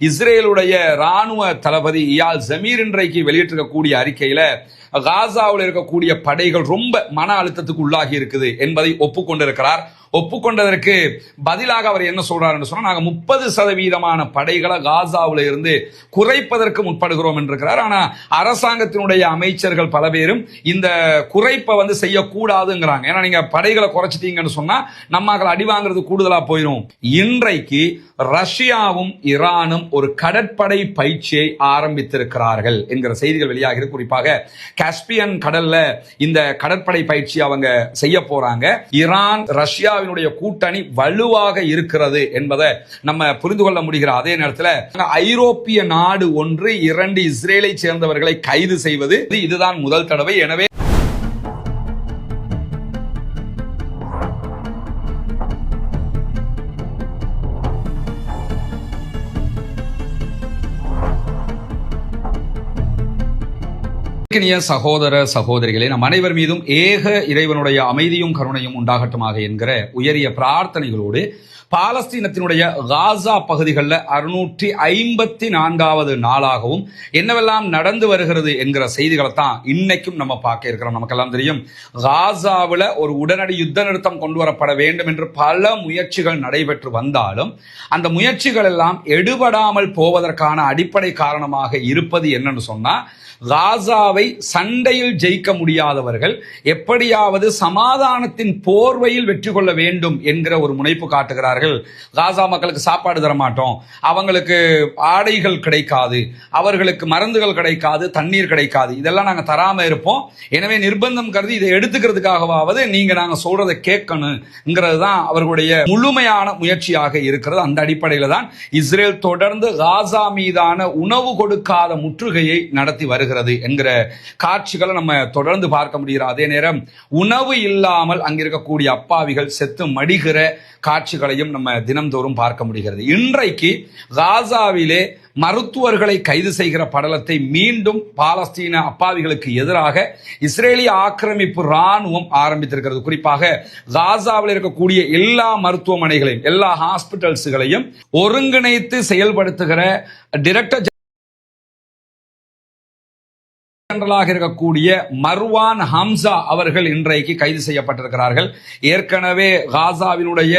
இஸ்ரேலுடைய ராணுவ தளபதி இயால் ஜமீர் இன்றைக்கு வெளியிட்டிருக்கக்கூடிய அறிக்கையில காசாவில் இருக்கக்கூடிய படைகள் ரொம்ப மன அழுத்தத்துக்கு உள்ளாகி இருக்குது என்பதை ஒப்புக்கொண்டிருக்கிறார். ஒப்புக்கொண்டதற்கு பதிலாக அவர் என்ன சொல்றாருன்னு சொன்னா நாங்க முப்பது சதவீதமான படைகளை காசாவில் இருந்து குறைப்பதற்கு முற்படுகிறோம் என்றிருக்கிறார். ஆனா அரசாங்கத்தினுடைய அமைச்சர்கள் பல பேரும் இந்த குறைப்பை வந்து செய்யக்கூடாதுங்கிறாங்க. ஏன்னா நீங்க படைகளை குறைச்சிட்டீங்கன்னு சொன்னா நம்ம அடி வாங்குறது கூடுதலா போயிடும் இன்றைக்கு ரஷ்யாவும் ஈரானும் ஒரு கடற்படை பயிற்சியை ஆரம்பித்திருக்கிறார்கள் என்கிற செய்திகள் வெளியாகிறது. குறிப்பாக காஸ்பியன் கடல்ல இந்த கடற்படை பயிற்சி அவங்க செய்ய போறாங்க. ஈரான் ரஷ்யாவினுடைய கூட்டணி வலுவாக இருக்கிறது என்பதை நம்ம புரிந்து கொள்ள முடிகிற அதே நேரத்தில் ஐரோப்பிய நாடு ஒன்று இரண்டு இஸ்ரேலை சேர்ந்தவர்களை கைது செய்வது. இதுதான் முதல் தடவை. எனவே இனிய சகோதர சகோதரிகளே நம் அனைவர் மீதும் ஏக இறைவனுடைய அமைதியும் கருணையும் உண்டாகட்டுமாக என்கிற உயரிய பிரார்த்தனைகளோடு பாலஸ்தீனத்தினுடைய காசா பகுதிகளில் அறுநூற்றி ஐம்பத்தி நான்காவது நாளாகவும் என்னவெல்லாம் நடந்து வருகிறது என்கிற செய்திகளை தான் இன்னைக்கும் நம்ம பார்க்க இருக்கிறோம். நமக்கெல்லாம் தெரியும் காசாவில் ஒரு உடனடி யுத்த நிறுத்தம் கொண்டு வரப்பட வேண்டும் என்று பல முயற்சிகள் நடைபெற்று வந்தாலும் அந்த முயற்சிகள் எல்லாம் எடுபடாமல் போவதற்கான அடிப்படை காரணமாக இருப்பது என்னன்னு சொன்னா காசாவை சண்டையில் ஜெயிக்க முடியாதவர்கள் எப்படியாவது சமாதானத்தின் போர்வையில் வெற்றி கொள்ள வேண்டும் என்கிற ஒரு முனைப்பு காட்டுகிறார்கள். காசா மக்களுக்கு சாப்பாடு தர மாட்டோம் அவங்களுக்கு ஆடைகள் கிடைக்காது. அவர்களுக்கு மருந்துகள் கிடைக்காது. தண்ணீர் கிடைக்காது. இதெல்லாம் நாங்கள் தராமல் இருப்போம். எனவே நிர்பந்தம் கருதி இதை எடுத்துக்கிறதுக்காகவாவது நீங்கள் நாங்கள் சொல்றதை கேட்கணுங்கிறது தான் அவர்களுடைய முழுமையான முயற்சியாக இருக்கிறது. அந்த அடிப்படையில் தான் இஸ்ரேல் தொடர்ந்து காசா மீதான உணவு கொடுக்காத முற்றுகையை நடத்தி வருகிறது. என்கிற காட்சிகளை நம்ம தொடர்ந்து பார்க்க முடிகிற அதே நேரம் உணவு இல்லாமல் அங்கிருக்கக்கூடிய அப்பாவிகள் செத்து மடிகிற காட்சிகளையும் நம்ம தினம்தோறும் பார்க்க முடிகிறது. இன்றைக்கு காசாவிலே மருத்துவர்களை கைது செய்கிற படலத்தை மீண்டும் பாலஸ்தீன அப்பாவிகளுக்கு எதிராக இஸ்ரேலிய ஆக்கிரமிப்பு ராணுவம் ஆரம்பித்திருக்கிறது. குறிப்பாக காசாவில் இருக்கக்கூடிய எல்லா மருத்துவமனைகளையும் எல்லா ஹாஸ்பிட்டல்ஸ்களையும் ஒருங்கிணைத்து செயல்படுத்துகிற டிரெக்டர் ஜெனரலாக இருக்கக்கூடிய மர்வான் ஹம்சா அவர்கள் இன்றைக்கு கைது செய்யப்பட்டிருக்கிறார்கள். ஏற்கனவே காசாவினுடைய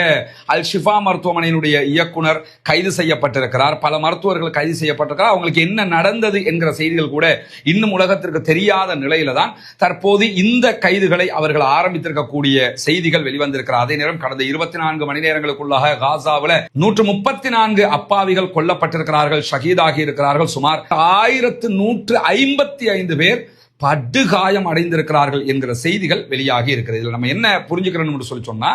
அல் ஷிஃபா மருத்துவமனையினுடைய இயக்குனர் கைது செய்யப்பட்டிருக்கிறார். பல மருத்துவர்கள் கைது செய்யப்பட்டிருக்கிறார். அவங்களுக்கு என்ன நடந்தது என்கிற செய்திகள் கூட இன்னும் உலகத்திற்கு தெரியாத நிலையில தான் தற்போது இந்த கைதுகளை அவர்கள் ஆரம்பித்திருக்கக்கூடிய செய்திகள் வெளிவந்திருக்கிறார். அதே நேரம் கடந்த இருபத்தி நான்கு மணி நேரங்களுக்குள்ளாக காசாவில் நூற்று முப்பத்தி நான்கு அப்பாவிகள் கொல்லப்பட்டிருக்கிறார்கள் ஷஹீதாகி இருக்கிறார்கள். சுமார் ஆயிரத்து நூற்று ஐம்பத்தி ஐந்து பேர் படுகாயம் அடைந்திருக்கிறார்கள் என்கிற செய்திகள் வெளியாகி இருக்கிறது. இதில் நம்ம என்ன புரிஞ்சுக்கிறோம் சொல்லி சொன்னா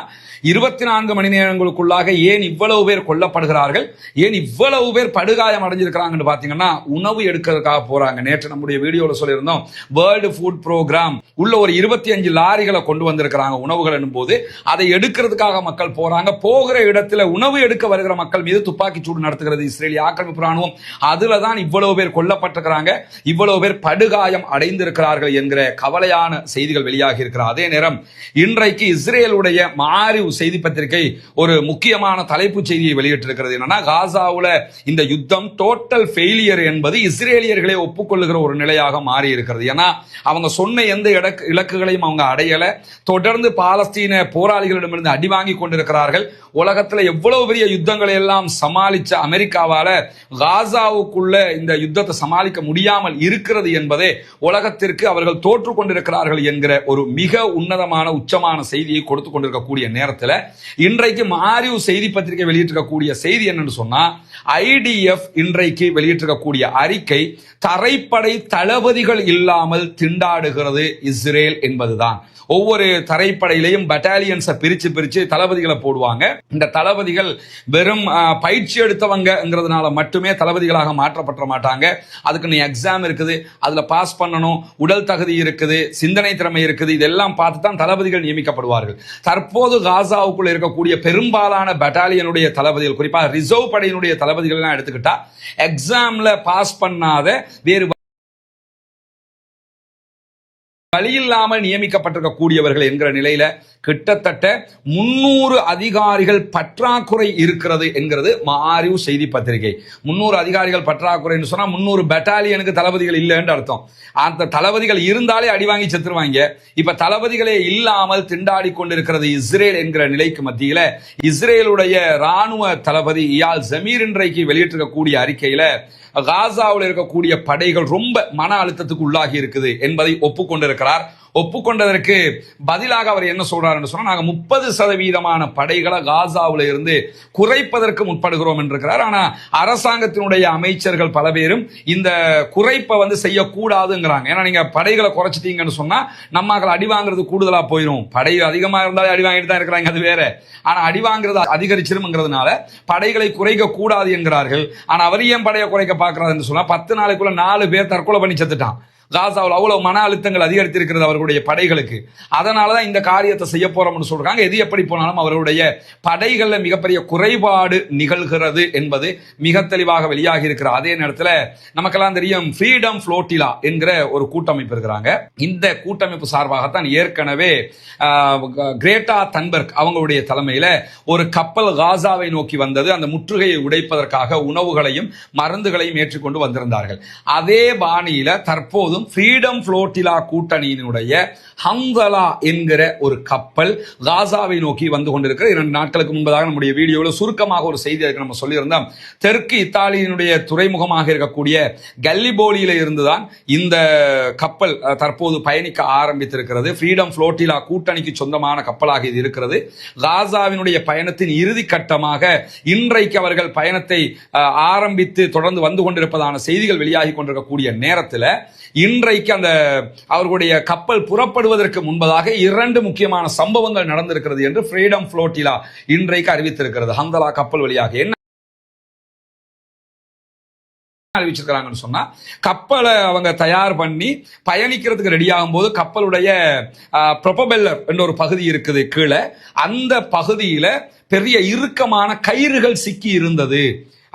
இருபத்தி நான்கு மணி நேரங்களுக்குள்ளாக ஏன் இவ்வளவு பேர் கொல்லப்படுகிறார்கள் ஏன் இவ்வளவு பேர் படுகாயம் அடைஞ்சிருக்கிறாங்கன்னு பார்த்தீங்கன்னா உணவு எடுக்கிறதுக்காக போறாங்க. நேற்று நம்முடைய வீடியோல சொல்லியிருந்தோம் வேர்ல்டு ஃபுட் ப்ரோக்ராம் உள்ள ஒரு இருபத்தி அஞ்சு லாரிகளை கொண்டு வந்திருக்கிறாங்க உணவுகள் போது அதை எடுக்கிறதுக்காக மக்கள் போறாங்க. போகிற இடத்துல உணவு எடுக்க வருகிற மக்கள் மீது துப்பாக்கி சூடு நடத்துகிறது. இஸ்ரேலிய ஆக்கிரமிப்பு ராணுவம் அதுல தான் இவ்வளவு பேர் கொல்லப்பட்டிருக்கிறாங்க. இவ்வளவு பேர் படுகாயம் இருக்கிறார்கள் என்கிற கவலையான செய்திகள் வெளியாகி இருக்கிற அதே நேரம் இன்றைக்கு இஸ்ரேலுடைய மாறி செய்தி பத்திரிகை ஒரு முக்கியமான தலைப்பு செய்தியை வெளியிட்டிருக்கிறது. என்னன்னா காசாவுல இந்த யுத்தம் டோட்டல் ஃபெயிலியர் என்பது இஸ்ரேலியர்களே ஒப்புக்கொள்ளுகிற ஒரு நிலையாக மாறி இருக்கிறது ஏன்னா அவங்க சொன்ன எந்த இடக்கு இலக்குகளையும் அவங்க அடையல. தொடர்ந்து பாலஸ்தீன போராளிகளிடமிருந்து அடி வாங்கி கொண்டிருக்கிறார்கள். உலகத்துல எவ்வளவு பெரிய யுத்தங்களை எல்லாம் சமாளிச்ச அமெரிக்காவால காசாவுக்குள்ள இந்த யுத்தத்தை சமாளிக்க முடியாமல் இருக்கிறது என்பதே உலகத்திற்கு அவர்கள் தோற்று கொண்டிருக்கிறார்கள் என்கிற ஒரு மிக உன்னதமான உச்சமான செய்தியை கொடுத்து கொண்டிருக்கக்கூடிய நேரத்தில் இன்றைக்கு மாரியு செய்தி பத்திரிகை வெளியிட்டிருக்கக்கூடிய செய்தி என்னன்னு சொன்னா ஐடிஎஃப் இன்றைக்கு வெளியிட்டிருக்கக்கூடிய அறிக்கை தரைப்படை தளபதிகள் இல்லாமல் திண்டாடுகிறது இஸ்ரேல் என்பதுதான். ஒவ்வொரு தரைப்படையிலையும் பட்டாலியன்ஸை பிரித்து பிரித்து தளபதிகளை போடுவாங்க. இந்த தளபதிகள் வெறும் பயிற்சி எடுத்தவங்கிறதுனால மட்டுமே தளபதிகளாக மாற்றப்பட்ட மாட்டாங்க. அதுக்கு நீ எக்ஸாம் இருக்குது அதில் பாஸ் பண்ணணும் உடல் தகுதி இருக்குது சிந்தனை திறமை இருக்குது இதெல்லாம் பார்த்து தான் தளபதிகள் நியமிக்கப்படுவார்கள். தற்போது காசாவுக்குள்ள இருக்கக்கூடிய பெரும்பாலான பட்டாலியனுடைய தளபதிகள் குறிப்பாக ரிசர்வ் படையினுடைய தளபதி எல்லாம் எடுத்துக்கிட்டா எக்ஸாம்ல பாஸ் பண்ணாத வேறு வழியில்லாமல் நியமிக்கப்பட்டிருக்கக்கூடியவர்கள் என்கிற நிலையில கிட்டத்தட்ட முன்னூறு அதிகாரிகள் பற்றாக்குறை இருக்கிறது என்கிறது மாறிவு செய்தி பத்திரிகை. முன்னூறு அதிகாரிகள் பற்றாக்குறைன்னு சொன்னா முன்னூறு பெட்டாலியனுக்கு தளபதிகள் இல்லைன்னு அர்த்தம். அந்த தளபதிகள் இருந்தாலே அடி வாங்கி செத்துருவாங்க. இப்ப தளபதிகளே இல்லாமல் திண்டாடி கொண்டிருக்கிறது இஸ்ரேல் என்கிற நிலைக்கு மத்தியில இஸ்ரேலுடைய ராணுவ தளபதி இயால் ஜமீர் இன்றைக்கு வெளியிட்டிருக்கக்கூடிய அறிக்கையில காசாவில் இருக்கக்கூடிய படைகள் ரொம்ப மன அழுத்தத்துக்கு உள்ளாகி இருக்குது என்பதை ஒப்புக்கொண்டிருக்கிறார். ஒப்புக்கொண்டதற்கு பதிலாக அவர் என்ன சொல்கிறாருன்னு சொன்னால் நாங்கள் முப்பது சதவீதமான படைகளை காசாவில் இருந்து குறைப்பதற்கு முற்படுகிறோம் என்றிருக்கிறார். ஆனால் அரசாங்கத்தினுடைய அமைச்சர்கள் பல பேரும் இந்த குறைப்பை வந்து செய்யக்கூடாதுங்கிறாங்க. ஏன்னா நீங்கள் படைகளை குறைச்சிட்டீங்கன்னு சொன்னால் நம்மாக்கள் அடி வாங்குறது கூடுதலாக போயிடும் படை அதிகமாக இருந்தாலே அடி வாங்கிட்டு தான் இருக்கிறாங்க அது வேற. ஆனால் அடி வாங்குறது அதிகரிச்சிரும்ங்கிறதுனால படைகளை குறைக்க கூடாது என்கிறார்கள். ஆனால் அவர் ஏன் படையை குறைக்க பார்க்கறாருன்னு சொன்னால் பத்து நாளைக்குள்ள நாலு பேர் தற்கொலை பண்ணி செத்துட்டான். காசாவில் அவ்வளவு மன அழுத்தங்கள் அதிகரித்திருக்கிறது அவர்களுடைய படைகளுக்கு. அதனால தான் இந்த காரியத்தை செய்ய போறோம்னு சொல்றாங்க. எது எப்படி போனாலும் அவர்களுடைய படைகளில் மிகப்பெரிய குறைபாடு நிகழ்கிறது என்பது மிக தெளிவாக வெளியாகி இருக்கிற அதே நேரத்தில் நமக்கெல்லாம் தெரியும் ஃப்ரீடம் ஃப்ளோட்டிலா என்கிற ஒரு கூட்டமைப்பு இருக்கிறாங்க. இந்த கூட்டமைப்பு சார்பாகத்தான் ஏற்கனவே கிரேட்டா தன்பர்க் அவங்களுடைய தலைமையில் ஒரு கப்பல் காசாவை நோக்கி வந்தது. அந்த முற்றுகையை உடைப்பதற்காக உணவுகளையும் மருந்துகளையும் ஏற்றுக்கொண்டு வந்திருந்தார்கள். அதே பாணியில் தற்போது தற்போதும் ஃப்ரீடம் ஃப்ளோட்டிலா கூட்டணியினுடைய ஹம்தலா என்கிற ஒரு கப்பல் காசாவை நோக்கி வந்து கொண்டிருக்கிற இரண்டு நாட்களுக்கு முன்பதாக நம்முடைய வீடியோவில் சுருக்கமாக ஒரு செய்தி அதுக்கு நம்ம சொல்லியிருந்தோம். தெற்கு இத்தாலியினுடைய துறைமுகமாக இருக்கக்கூடிய கல்லிபோலியில இருந்துதான் இந்த கப்பல் தற்போது பயணிக்க ஆரம்பித்திருக்கிறது. ஃப்ரீடம் ஃப்ளோட்டிலா கூட்டணிக்கு சொந்தமான கப்பலாக இது இருக்கிறது. காசாவினுடைய பயணத்தின் இறுதி கட்டமாக இன்றைக்கு அவர்கள் பயணத்தை ஆரம்பித்து தொடர்ந்து வந்து கொண்டிருப்பதான செய்திகள் வெளியாகி கொண்டிருக்கக்கூடிய நேரத்தில் இன்றைக்கு அந்த அவர்களுடைய கப்பல் புறப்படுவதற்கு முன்பதாக இரண்டு முக்கியமான சம்பவங்கள் நடந்திருக்கிறது என்று ஃப்ரீடம் ஃப்ளோட்டிலா இன்றைக்கு அறிவித்திருக்கிறது. ஹந்தலா கப்பல் வழியாக. என்ன அறிவிச்சிருக்கிறாங்கன்னு சொன்னா கப்பலை அவங்க தயார் பண்ணி பயணிக்கிறதுக்கு ரெடி ஆகும்போது கப்பலுடைய ப்ரொபபெல்லர் என்ற ஒரு பகுதி இருக்குது கீழே. அந்த பகுதியில பெரிய இறுக்கமான கயிறுகள் சிக்கி இருந்தது.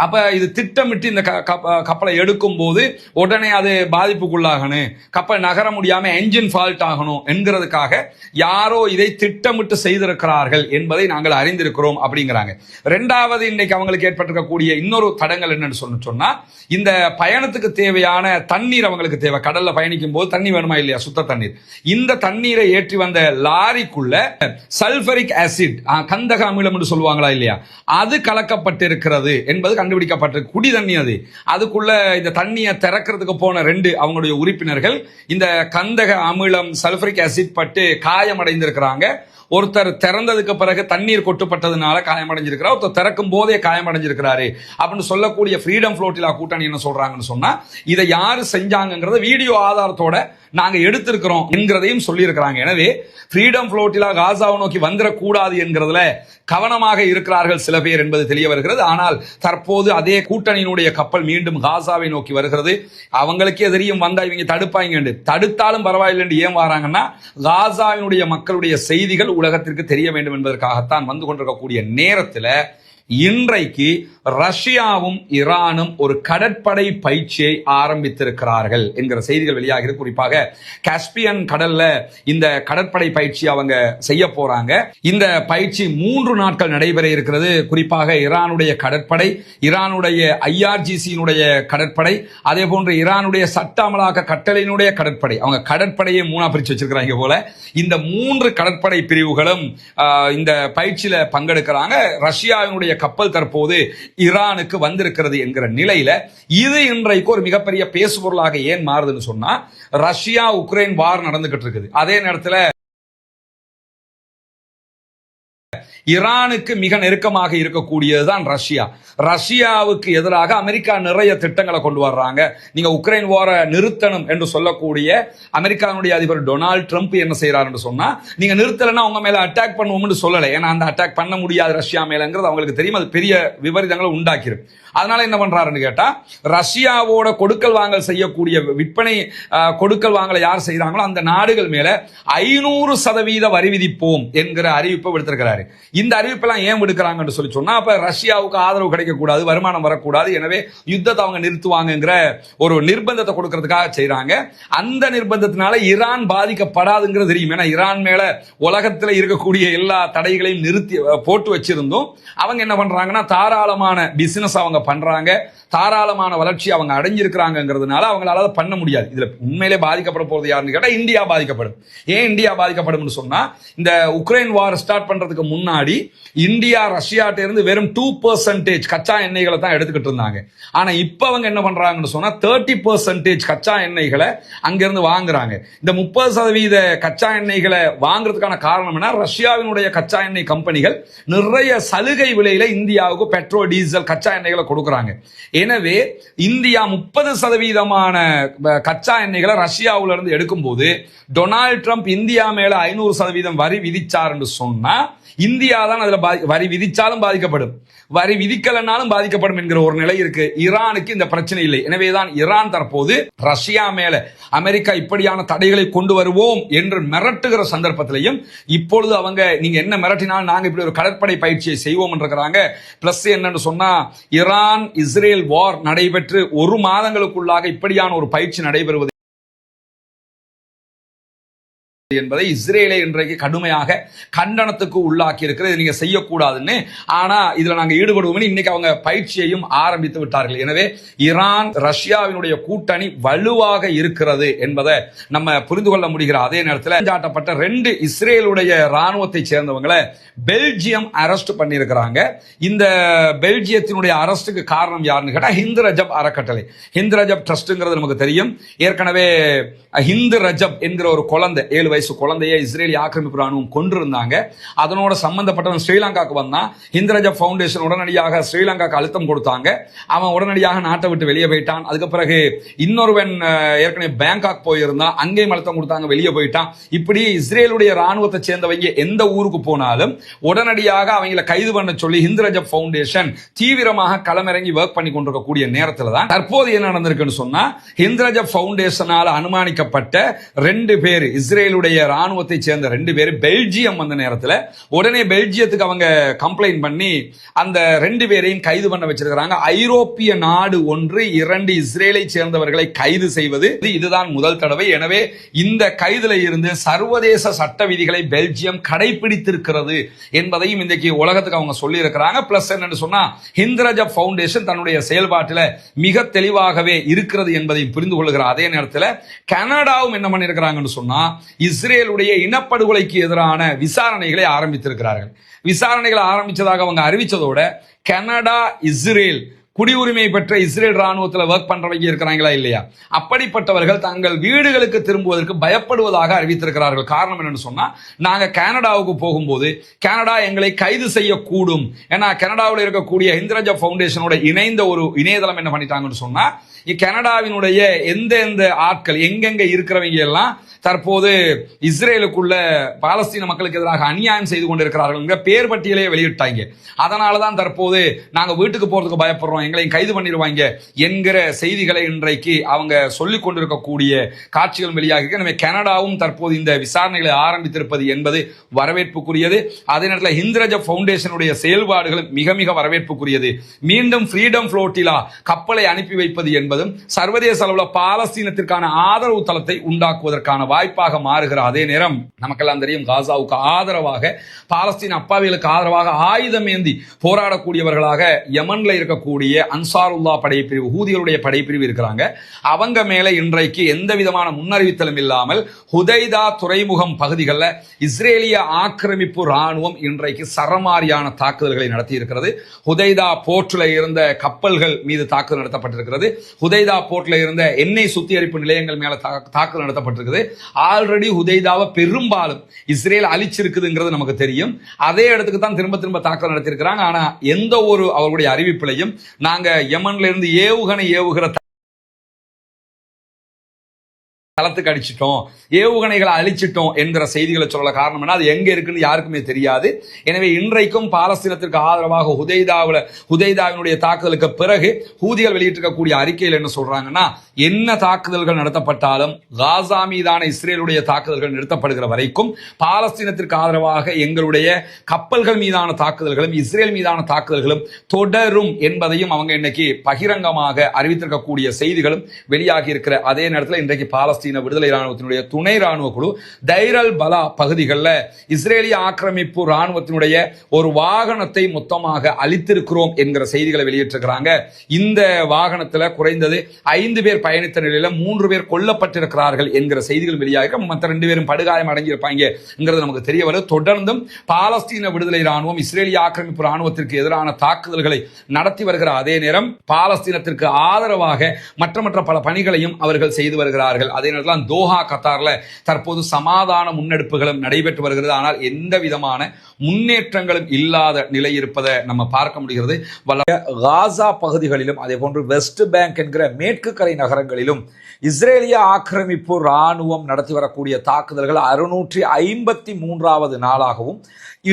அப்ப இது திட்டமிட்டு இந்த க- கப்ப- கப்பலை எடுக்கும் போது உடனே அது பாதிப்புக்குள்ளாகணும் கப்பல் நகர முடியாம என்ஜின் ஃபால்ட் ஆகணும் என்கிறதுக்காக யாரோ இதை திட்டமிட்டு செய்திருக்கிறார்கள் என்பதை நாங்கள் அறிந்திருக்கிறோம் அப்படிங்கிறாங்க. ரெண்டாவது இன்னைக்கு அவங்களுக்கு ஏற்பட்டிருக்கக்கூடிய இன்னொரு தடங்கள் என்னன்னு சொன்ன சொன்னா இந்த பயணத்துக்கு தேவையான தண்ணீர் அவங்களுக்கு தேவை. கடல்ல பயணிக்கும் போது தண்ணி வேணுமா இல்லையா? சுத்த தண்ணீர். இந்த தண்ணீரை ஏற்றி வந்த லாரிக்குள்ள சல்பரிக் ஆசிட் கந்தக அமிலம் என்று சொல்லுவாங்களா இல்லையா? அது கலக்கப்பட்டிருக்கிறது என்பது கண்டுபிடிக்கப்பட்டிருக்கு குடி தண்ணி அது. அதுக்குள்ள இந்த தண்ணியை திறக்கிறதுக்கு போன ரெண்டு அவங்களுடைய உறுப்பினர்கள் இந்த கந்தக அமிலம் சல்பரிக் ஆசிட் பட்டு காயமடைந்திருக்கிறாங்க. ஒருத்தர் திறந்ததுக்கு பிறகு தண்ணீர் கொட்டுப்பட்டதுனால காயமடைஞ்சிருக்கிறார். ஒருத்தர் திறக்கும் போதே காயமடைஞ்சிருக்கிறாரு. அப்படின்னு சொல்லக்கூடிய ஃப்ரீடம் ஃப்ளோட்டிலா கூட்டணி என்ன சொல்றாங்கன்னு சொன்னா இதை யாரு செஞ்சாங்கிறத வீடியோ ஆதாரத்தோட நாங்க எடுத்திருக்கிறோம் என்கிறதையும் சொல்லியிருக்கிறாங்க. எனவே ஃப்ரீடம் ஃப்ளோட்டிலா காசாவை நோக்கி வந்துடக்கூடாது என்கிறதுல கவனமாக இருக்கிறார்கள் சில பேர் என்பது தெரிய வருகிறது. ஆனால் தற்போது அதே கூட்டணியினுடைய கப்பல் மீண்டும் காசாவை நோக்கி வருகிறது. அவங்களுக்கே தெரியும் வந்தா இவங்க தடுப்பாங்க தடுத்தாலும் பரவாயில்லை என்று ஏன் வராங்கன்னா காசாவினுடைய மக்களுடைய செய்திகள் உலகத்திற்கு தெரிய வேண்டும் என்பதற்காகத்தான் வந்து கொண்டிருக்கக்கூடிய நேரத்தில் இன்றைக்கு ரஷ்யாவும் ஈரானும் ஒரு கடற்படை பயிற்சியை ஆரம்பித்திருக்கிறார்கள் என்கிற செய்திகள் வெளியாகிறது குறிப்பாக காஸ்பியன் கடல்ல இந்த கடற்படை பயிற்சி அவங்க செய்ய போறாங்க. இந்த பயிற்சி மூன்று நாட்கள் நடைபெற இருக்கிறது. குறிப்பாக ஈரானுடைய கடற்படை ஈரானுடைய ஐஆர்ஜிசியினுடைய கடற்படை அதே போன்று ஈரானுடைய சட்ட அமலாக்க கட்டளையினுடைய கடற்படை. அவங்க கடற்படையை மூணா பிரிச்சு வச்சிருக்கிறாங்க போல. இந்த மூன்று கடற்படை பிரிவுகளும் ஆஹ், இந்த பயிற்சியில பங்கெடுக்கிறாங்க. ரஷ்யாவினுடைய கப்பல் தற்போது ஈரானுக்கு வந்திருக்கிறது என்கிற நிலையில இது இன்றைக்கு ஒரு மிகப்பெரிய பேசுபொருளாக ஏன் மாறுதுன்னு சொன்னா ரஷ்யா உக்ரைன் வார் நடந்துகிட்டு இருக்குது. அதே நேரத்துல ஈரானுக்கு மிக நெருக்கமாக இருக்கக்கூடியதுதான் ரஷ்யா. ரஷ்யாவுக்கு எதிராக அமெரிக்கா நிறைய திட்டங்களை கொண்டு வர்றாங்க. நீங்க உக்ரைன் வார நிறுத்தணும் என்று சொல்லக்கூடிய அமெரிக்காவுடைய அதிபர் டொனால்ட் ட்ரம்ப் என்ன செய்யறாரு என்று சொன்னா நீங்க நிறுத்தலைன்னா உங்க மேல அட்டாக் பண்ணுவோம்னு சொல்லலை. ஏன்னா அந்த அட்டாக் பண்ண முடியாது ரஷ்யா மேலங்கிறது அவங்களுக்கு தெரியும். அது பெரிய விபரீதங்களை உண்டாக்கிரும். அதனால என்ன பண்றாருன்னு கேட்டா ரஷ்யாவோட கொடுக்கல் வாங்கல் செய்யக்கூடிய விற்பனை ஆஹ், கொடுக்கல் வாங்கலை யார் செய்யறாங்களோ அந்த நாடுகள் மேல ஐநூறு சதவீத வரி விதிப்போம் என்கிற அறிவிப்பை விடுத்திருக்கிறாரு. இந்த அறிவிப்பெல்லாம் ஏன் விடுக்கிறாங்கன்னு சொல்லி சொன்னா அப்ப ரஷ்யாவுக்கு ஆதரவு கிடைக்கக்கூடாது வருமானம் வரக்கூடாது. எனவே யுத்தத்தை அவங்க நிறுத்துவாங்கங்கிற ஒரு நிர்பந்தத்தை கொடுக்கறதுக்காக செய்கிறாங்க அந்த நிர்பந்தத்தினால ஈரான் பாதிக்கப்படாதுங்கிறது தெரியும். ஏன்னா ஈரான் மேல உலகத்தில் இருக்கக்கூடிய எல்லா தடைகளையும் நிறுத்தி போட்டு வச்சிருந்தும் அவங்க என்ன பண்றாங்கன்னா தாராளமான பிசினஸ் அவங்க பண்றாங்க. தாராளமான வளர்ச்சி அவங்க அடைஞ்சிருக்கிறாங்கிறதுனால அவங்களால அதை பண்ண முடியாது. இதுல உண்மையிலே பாதிக்கப்பட போறது யாருன்னு கேட்டால் இந்தியா பாதிக்கப்படும். ஏன் இந்தியா பாதிக்கப்படும்னு சொன்னா இந்த உக்ரைன் வார் ஸ்டார்ட் பண்றதுக்கு முன்னாடி இந்தியா ரஷ்யாட்ட இருந்து வெறும் டூ பர்சன்டேஜ் கச்சா எண்ணெய்களை தான் எடுத்துக்கிட்டு இருந்தாங்க. ஆனா இப்ப அவங்க என்ன பண்றாங்கன்னு சொன்னா தேர்ட்டி பர்சன்டேஜ் கச்சா எண்ணெய்களை அங்கிருந்து வாங்குறாங்க. இந்த முப்பது சதவீத கச்சா எண்ணெய்களை வாங்குறதுக்கான காரணம் என்ன? ரஷ்யாவினுடைய கச்சா எண்ணெய் கம்பெனிகள் நிறைய சலுகை விலையில இந்தியாவுக்கு பெட்ரோல் டீசல் கச்சா எண்ணெய்களை கொடுக்குறாங்க. எனவே இந்தியா முப்பது சதவீதமான கச்சா எண்ணெய்களை ரஷ்யாவில இருந்து எடுக்கும்போது டொனால்ட் ட்ரம்ப் இந்தியா மேல ஐநூறு சதவீதம் வரி விதிச்சாருன்னு சொன்னா இந்தியா தான் அதுல பாதி- வரி விதிச்சாலும் பாதிக்கப்படும். வரி விதிக்கலனாலும் பாதிக்கப்படும் என்கிற ஒரு நிலை இருக்கு. ஈரானுக்கு இந்த பிரச்சனை இல்லை. எனவேதான் ஈரான் தற்போது ரஷ்யா மேல அமெரிக்கா இப்படியான தடைகளை கொண்டு வருவோம் என்று மிரட்டுகிற சந்தர்ப்பத்திலையும் இப்பொழுது அவங்க நீங்க என்ன மிரட்டினாலும் நாங்க இப்படி ஒரு கடற்படை பயிற்சியை செய்வோம் இருக்கிறாங்க பிளஸ் என்னன்னு சொன்னா ஈரான் இஸ்ரேல் வார் நடைபெற்று ஒரு மாதங்களுக்குள்ளாக இப்படியான ஒரு பயிற்சி நடைபெறுவது என்பதை இஸ்ரேலை இன்றைக்கு கடுமையாக கண்டனத்துக்கு உள்ளாக்கி இருக்கிறது நீங்க செய்யக்கூடாதுன்னு. ஆனா இதுல நாங்க ஈடுபடுவோம் இன்னைக்கு அவங்க பயிற்சியையும் ஆரம்பித்து விட்டார்கள். எனவே ஈரான் ரஷ்யாவினுடைய கூட்டணி வலுவாக இருக்கிறது என்பதை நம்ம புரிந்து கொள்ள முடிகிற அதே நேரத்தில் சாட்டப்பட்ட ரெண்டு இஸ்ரேலுடைய ராணுவத்தை சேர்ந்தவங்களை பெல்ஜியம் அரெஸ்ட் பண்ணியிருக்கிறாங்க. இந்த பெல்ஜியத்தினுடைய அரஸ்டுக்கு காரணம் யாருன்னு கேட்டால் ஹிந்து ரஜப் அறக்கட்டளை. ஹிந்து ரஜப் ட்ரஸ்ட்ங்கிறது நமக்கு தெரியும். ஏற்கனவே ஹிந்து ரஜப் என்கிற ஒரு குழந்தை ஏழு வயசு வயசு குழந்தைய இஸ்ரேலி ஆக்கிரமிப்பு ராணுவம் கொண்டிருந்தாங்க அதனோட சம்பந்தப்பட்டவன் ஸ்ரீலங்காக்கு வந்தான். ஹிந்து ரஜப் ஃபவுண்டேஷன் உடனடியாக ஸ்ரீலங்காக்கு அழுத்தம் கொடுத்தாங்க. அவன் உடனடியாக நாட்டை விட்டு வெளியே போயிட்டான். அதுக்கு பிறகு இன்னொருவன் ஏற்கனவே பேங்காக் போயிருந்தான். அங்கேயும் அழுத்தம் கொடுத்தாங்க வெளியே போயிட்டான். இப்படி இஸ்ரேலுடைய ராணுவத்தை சேர்ந்தவங்க எந்த ஊருக்கு போனாலும் உடனடியாக அவங்களை கைது பண்ண சொல்லி ஹிந்து ரஜப் ஃபவுண்டேஷன் தீவிரமாக களமிறங்கி ஒர்க் பண்ணி கொண்டிருக்கக்கூடிய நேரத்தில் தான் தற்போது என்ன நடந்திருக்குன்னு சொன்னா ஹிந்து ரஜப் அனுமானிக்கப்பட்ட ரெண்டு பேர் இஸ்ரேலுடைய ராணுவத்தை சேர்ந்த ரெண்டு பேர் பெல்ஜியம் வந்த நேரத்தில் உடனே பெல்ஜியத்துக்கு அவங்க கம்ப்ளைண்ட் பண்ணி அந்த ரெண்டு பேரையும் கைது பண்ண வச்சிருக்கிறாங்க. ஐரோப்பிய நாடு ஒன்று இரண்டு இஸ்ரேலை சேர்ந்தவர்களை கைது செய்வது இதுதான் முதல் தடவை. எனவே இந்த கைதுல இருந்து சர்வதேச சட்ட விதிகளை பெல்ஜியம் கடைபிடித்திருக்கிறது என்பதையும் இன்றைக்கு உலகத்துக்கு அவங்க சொல்லி இருக்கிறாங்க பிளஸ் என்னன்னு சொன்னா ஹிந்திரஜ பவுண்டேஷன் தன்னுடைய செயல்பாட்டில் மிக தெளிவாகவே இருக்கிறது என்பதையும் புரிந்து கொள்கிற அதே நேரத்தில் கனடாவும் என்ன பண்ணியிருக்கிறாங்கன்னு சொன்னா இஸ்ரேலுடைய இனப்படுகொலைக்கு எதிரான விசாரணைகளை ஆரம்பித்திருக்கிறார்கள். விசாரணைகளை ஆரம்பிச்சதாக அவங்க அறிவித்ததோட கனடா இஸ்ரேல் குடியுரிமை பெற்ற இஸ்ரேல் ராணுவத்தில் ஒர்க் பண்றவங்க இருக்கிறாங்களா இல்லையா? அப்படிப்பட்டவர்கள் தங்கள் வீடுகளுக்கு திரும்புவதற்கு பயப்படுவதாக அறிவித்திருக்கிறார்கள். காரணம் என்னன்னு சொன்னா நாங்க கனடாவுக்கு போகும்போது கனடா எங்களை கைது செய்யக்கூடும். ஏன்னா கனடாவில் இருக்கக்கூடிய இந்திரஜா ஃபவுண்டேஷனோட இணைந்த ஒரு இணையதளம் என்ன பண்ணிட்டாங்கன்னு சொன்னா கனடாவினுடைய எந்த எந்த ஆட்கள் எங்கெங்க இருக்கிறவங்க எல்லாம் தற்போது இஸ்ரேலுக்குள்ள பாலஸ்தீன மக்களுக்கு எதிராக அநியாயம் செய்து கொண்டிருக்கிறார்கள் பேர் பட்டியலே வெளியிட்டாங்க. அதனால தான் தற்போது நாங்க வீட்டுக்கு போறதுக்கு பயப்படுறோம் எங்களையும் கைது பண்ணிடுவாங்க என்கிற செய்திகளை இன்றைக்கு அவங்க சொல்லிக் கொண்டிருக்கக்கூடிய காட்சிகள் வெளியாக இருக்கு. எனவே கனடாவும் தற்போது இந்த விசாரணைகளை ஆரம்பித்திருப்பது என்பது வரவேற்புக்குரியது. அதே நேரத்தில் இந்திரஜ ஃபவுண்டேஷனுடைய செயல்பாடுகள் மிக மிக வரவேற்புக்குரியது. மீண்டும் ஃப்ரீடம் ஃப்ளோட்டிலா கப்பலை அனுப்பி வைப்பது என்பதும் சர்வதேச அளவில் பாலஸ்தீனத்திற்கான ஆதரவு தளத்தை உண்டாக்குவதற்கான வாய்ப்பாக மாறுகிற அதே நேரம் நமக்கெல்லாம் தெரியும் காசாவுக்கு ஆதரவாக பாலஸ்தீன அப்பாவிகளுக்கு ஆதரவாக ஆயுதம் ஏந்தி போராடக்கூடியவர்களாக யமன்ல இருக்கக்கூடிய அன்சாருல்லா படைப்பிரிவு ஹூதிகளுடைய படைப்பிரிவு இருக்கிறாங்க. அவங்க மேலே இன்றைக்கு எந்த விதமான முன்னறிவித்தலும் இல்லாமல் ஹுதைதா துறைமுகம் பகுதிகளில் இஸ்ரேலிய ஆக்கிரமிப்பு ராணுவம் இன்றைக்கு சரமாரியான தாக்குதல்களை நடத்தி இருக்கிறது ஹுதைதா போர்ட்டில் இருந்த கப்பல்கள் மீது தாக்குதல் நடத்தப்பட்டிருக்கிறது. ஹுதைதா போர்ட்ல இருந்த எண்ணெய் சுத்திகரிப்பு நிலையங்கள் மேல தா- தாக்குதல் நடத்தப்பட்டிருக்குது. ஆல்ரெடி ஹுதைதாவை பெரும்பாலும் இஸ்ரேல் அழிச்சிருக்குதுங்கிறது நமக்கு தெரியும். அதே இடத்துக்கு தான் திரும்ப திரும்ப தாக்குதல் நடத்தியிருக்கிறாங்க. ஆனா எந்த ஒரு அவர்களுடைய அறிவிப்பிலையும் நாங்க யமன்ல இருந்து ஏவுகணை ஏவுகிற களத்துக்கு அடிச்சிட்டோம் ஏவுகணைகளை அழிச்சிட்டோம் என்கிற செய்திகளை சொல்ல காரணம் என்ன? அது எங்க இருக்குன்னு யாருக்குமே தெரியாது. எனவே இன்றைக்கும் பாலஸ்தீனத்திற்கு ஆதரவாக ஹுதைதாவில் ஹுதைதாவினுடைய தாக்குதலுக்கு பிறகு ஹூதிகள் வெளியிட்டிருக்கக்கூடிய அறிக்கையில் என்ன சொல்றாங்கன்னா என்ன தாக்குதல்கள் நடத்தப்பட்டாலும் காசா மீதான இஸ்ரேலுடைய தாக்குதல்கள் நிறுத்தப்படுகிற வரைக்கும் பாலஸ்தீனத்திற்கு ஆதரவாக எங்களுடைய கப்பல்கள் மீதான தாக்குதல்களும் இஸ்ரேல் மீதான தாக்குதல்களும் தொடரும் என்பதையும் அவங்க இன்னைக்கு பகிரங்கமாக அறிவித்திருக்கக்கூடிய செய்திகளும் வெளியாகி இருக்கிற அதே நேரத்தில் இன்றைக்கு பாலஸ்தீன பாலஸ்தீன விடுதலை ராணுவத்தினுடைய துணை ராணுவ குழு தைரல் பலா பகுதிகளில் இஸ்ரேலிய ஆக்கிரமிப்பு ராணுவத்தினுடைய ஒரு வாகனத்தை மொத்தமாக அளித்திருக்கிறோம் என்கிற செய்திகளை வெளியிட்டிருக்கிறாங்க. இந்த வாகனத்தில் குறைந்தது ஐந்து பேர் பயணித்த நிலையில் மூன்று பேர் கொல்லப்பட்டிருக்கிறார்கள் என்கிற செய்திகள் வெளியாக மற்ற ரெண்டு பேரும் படுகாயம் அடங்கியிருப்பாங்கிறது நமக்கு தெரிய வருது. தொடர்ந்தும் பாலஸ்தீன விடுதலை ராணுவம் இஸ்ரேலிய ஆக்கிரமிப்பு ராணுவத்திற்கு எதிரான தாக்குதல்களை நடத்தி வருகிற அதே நேரம் பாலஸ்தீனத்திற்கு ஆதரவாக மற்ற மற்ற பல பணிகளையும் அவர்கள் செய்து வருகிறார்கள். அதே நேரத்தில் தோஹா கத்தாரில் தற்போது சமாதான முன்னெடுப்புகளும் நடைபெற்று வருகிறது. ஆனால் எந்த விதமான முன்னேற்றங்களும் இல்லாத நிலை இருப்பதை நம்ம பார்க்க முடிகிறது. வல்ல காசா பகுதிகளிலும் அதே போன்று வெஸ்ட் பேங்க் என்கிற மேற்கு கரை நகரங்களிலும் இஸ்ரேலிய ஆக்கிரமிப்பு இராணுவம் நடத்தி வரக்கூடிய தாக்குதல்கள் அறுநூற்றி ஐம்பத்தி மூன்றாவது நாளாகவும்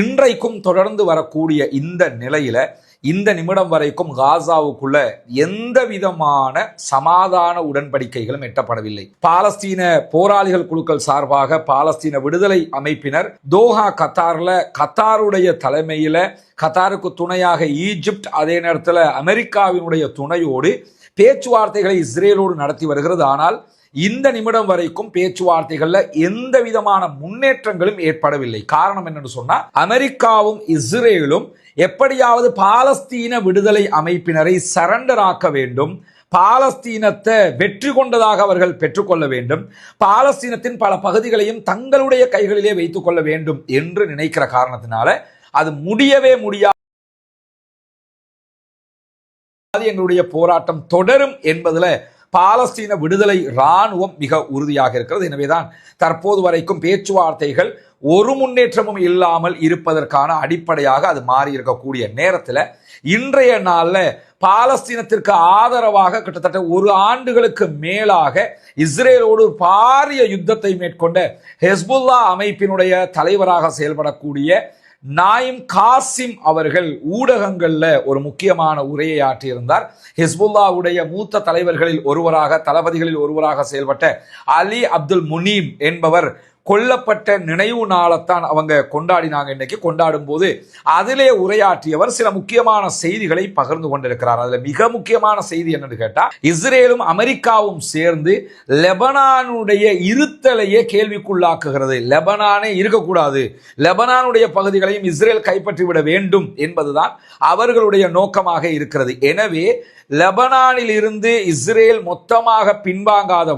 இன்றைக்கும் தொடர்ந்து வரக்கூடிய இந்த நிலையில் இந்த நிமிடம் வரைக்கும் காசாவுக்குள்ள எந்த விதமான சமாதான உடன்படிக்கைகளும் எட்டப்படவில்லை. பாலஸ்தீன போராளிகள் குழுக்கள் சார்பாக பாலஸ்தீன விடுதலை அமைப்பினர் தோஹா கத்தார்ல கத்தாருடைய தலைமையில கத்தாருக்கு துணையாக ஈஜிப்ட் அதே நேரத்தில் அமெரிக்காவினுடைய துணையோடு பேச்சுவார்த்தைகளை இஸ்ரேலோடு நடத்தி வருகிறது. ஆனால் இந்த நிமிடம் வரைக்கும் பேச்சுவார்த்தைகளில் எந்த விதமான முன்னேற்றங்களும் ஏற்படவில்லை. காரணம் என்னன்னு சொன்னா அமெரிக்காவும் இஸ்ரேலும் எப்படியாவது பாலஸ்தீன விடுதலை அமைப்பினரை சரண்டர் ஆக்க வேண்டும். பாலஸ்தீனத்தை வெற்றி கொண்டதாக அவர்கள் பெற்றுக்கொள்ள வேண்டும். பாலஸ்தீனத்தின் பல பகுதிகளையும் தங்களுடைய கைகளிலே வைத்துக் கொள்ள வேண்டும் என்று நினைக்கிற காரணத்தினால அது முடியவே முடியாது எங்களுடைய போராட்டம் தொடரும் என்பதுல பாலஸ்தீன விடுதலை ராணுவம் மிக உறுதியாக இருக்கிறது. எனவேதான் தற்போது வரைக்கும் பேச்சுவார்த்தைகள் ஒரு முன்னேற்றமும் இல்லாமல் இருப்பதற்கான அடிப்படையாக அது மாறி இருக்கக்கூடிய நேரத்தில் இன்றைய நாளில் பாலஸ்தீனத்திற்கு ஆதரவாக கிட்டத்தட்ட ஒரு ஆண்டுகளுக்கு மேலாக இஸ்ரேலோடு பாரிய யுத்தத்தை மேற்கொண்ட ஹெஸ்புல்லா அமைப்பினுடைய தலைவராக செயல்படக்கூடிய நாயிம் காசிம் அவர்கள் ஊடகங்கள்ல ஒரு முக்கியமான உரையை ஆற்றியிருந்தார். ஹிஸ்புல்லாவுடைய மூத்த தலைவர்களில் ஒருவராக தளபதிகளில் ஒருவராக செயல்பட்ட அலி அப்துல் முனீம் என்பவர் கொல்லப்பட்ட நினைவு நாளைத்தான் அவங்க கொண்டாடினாங்க இன்னைக்கு கொண்டாடும் போது அதிலே உரையாற்றியவர் சில முக்கியமான செய்திகளை பகிர்ந்து கொண்டிருக்கிறார். அதுல மிக முக்கியமான செய்தி என்னன்னு கேட்டால் இஸ்ரேலும் அமெரிக்காவும் சேர்ந்து லெபனானுடைய இருத்தலையே கேள்விக்குள்ளாக்குகிறது. லெபனானே இருக்கக்கூடாது. லெபனானுடைய பகுதிகளையும் இஸ்ரேல் கைப்பற்றிவிட வேண்டும் என்பதுதான் அவர்களுடைய நோக்கமாக இருக்கிறது. எனவே லெபனானில் இருந்து இஸ்ரேல் மொத்தமாக பின்வாங்காத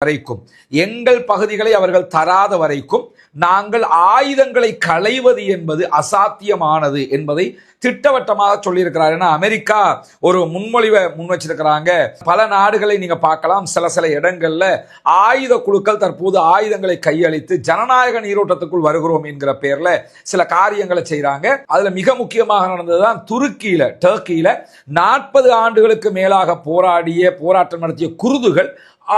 வரைக்கும். எங்கள் பகுதிகளை அவர்கள் தராத வரைக்கும் நாங்கள் ஆயுதங்களை களைவது என்பது அசாத்தியமானது என்பதை திட்டவட்டமாக சொல்லியிருக்கிறார். ஏன்னா அமெரிக்கா ஒரு முன்மொழிவை முன் வச்சிருக்கிறாங்க பல நாடுகளை நீங்க பார்க்கலாம். சில சில இடங்கள்ல ஆயுத குழுக்கள் தற்போது ஆயுதங்களை கையளித்து ஜனநாயக நீரோட்டத்துக்குள் வருகிறோம் என்கிற பேர்ல சில காரியங்களை செய்யறாங்க அதுல மிக முக்கியமாக நடந்ததுதான் துருக்கியில டர்க்கியில நாற்பது ஆண்டுகளுக்கு மேலாக போராடிய போராட்டம் நடத்திய குருதுகள்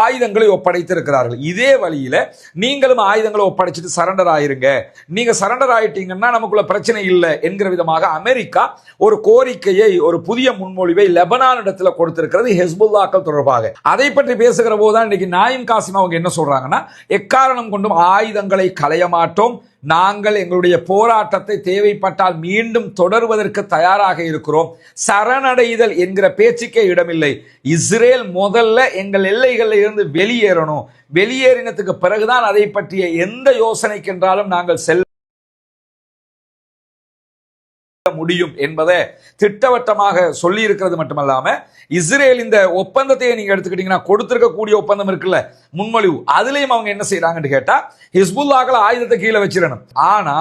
ஆயுதங்களை ஒப்படைத்திருக்கிறார்கள். இதே வழியில நீங்களும் ஆயுதங்களை ஒப்படைச்சிட்டு சரண்டர் ஆயிருங்க. நீங்க சரண்டர் ஆயிட்டீங்கன்னா நமக்குள்ள பிரச்சனை இல்லை என்கிற விதமாக அமெரிக்கா ஒரு கோரிக்கையை ஒரு புதிய முன்மொழிவை லெபனான் இடத்துல கொடுத்திருக்கிறது ஹெஸ்புல்லாக்கள் தொடர்பாக. அதை பற்றி பேசுகிற போதுதான் இன்னைக்கு நாயின் காசிம் அவங்க என்ன சொல்றாங்கன்னா எக்காரணம் கொண்டும் ஆயுதங்களை களைய மாட்டோம் நாங்கள் எங்களுடைய போராட்டத்தை தேவைப்பட்டால் மீண்டும் தொடர்வதற்கு தயாராக இருக்கிறோம். சரணடைதல் என்கிற பேச்சுக்கே இடமில்லை. இஸ்ரேல் முதல்ல எங்கள் எல்லைகளில் இருந்து வெளியேறணும். வெளியேறினத்துக்கு பிறகுதான் அதை பற்றிய எந்த யோசனைக்கென்றாலும் நாங்கள் செல்ல முடியும் என்பதை திட்டவட்டமாக சொல்லி இருக்கிறது மட்டுமல்லாம இஸ்ரேல் இந்த ஒப்பந்தத்தை நீங்க எடுத்துக்கிட்டீங்கன்னா கொடுத்திருக்கக்கூடிய ஒப்பந்தம் இருக்குல்ல முன்மொழிவு அதுலயும் அவங்க என்ன செய்யறாங்கன்னு கேட்டா ஹிஸ்புல்லாக்கள் ஆயுதத்தை கீழே வச்சிடணும். ஆனா